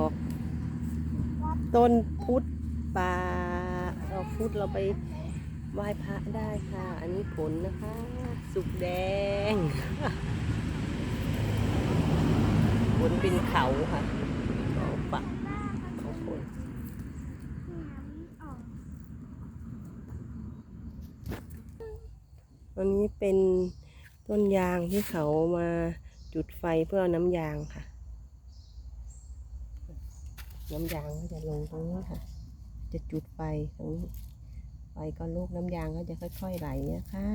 อกต้นพุทธป่าดอกพุธเราไปไหว้พระได้ค่ะ อันนี้ผลนะคะ สุกแดงบนเป็นเขาค่ะเขาปักเขาผลอันนี้เป็นต้นยางที่เขามาจุดไฟเพื่อเอาน้ำยางค่ะ น้ำยางก็จะลงตรงนี้ค่ะ จะจุดไฟตรงนี้ ไฟก็ลุกน้ำยางก็จะค่อย ๆไหลนะคะ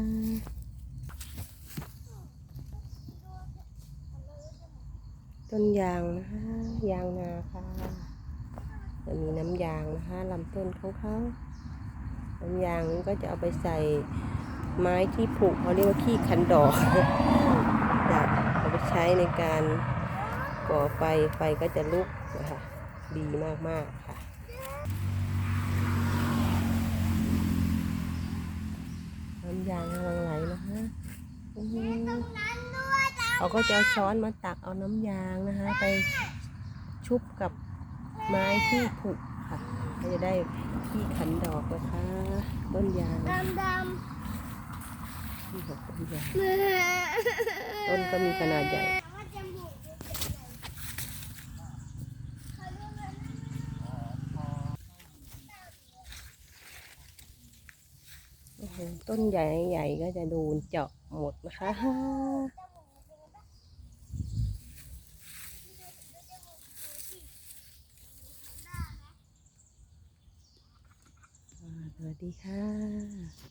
ต้นยางนะคะยางนาค่ะจะมีน้ำยางนะคะลำต้นของเขาน้ำยางก็จะเอาไปใส่ไม้ที่ผูกเขาเรียกว่าขี้คันดอกจะเอาไปใช้ในการก่อไฟไฟก็จะลุกนะคะ ดีมาก ๆ ค่ะ น้ำยางกำลังไหลนะคะอื้อหือเขาก็จะเอาช้อนมาตักเอาน้ำยางนะคะไปชุบกับไม้ที่ผูกค่ะก็จะได้ขี้ขันดอกนะคะต้นยางดำดที่ของต้นยางำต้นก็มีขนาดใหญ่ โอ้โห ต้นใหญ่ใหญ่ก็จะโดนเจาะหมดนะคะสวัสดีค่ะ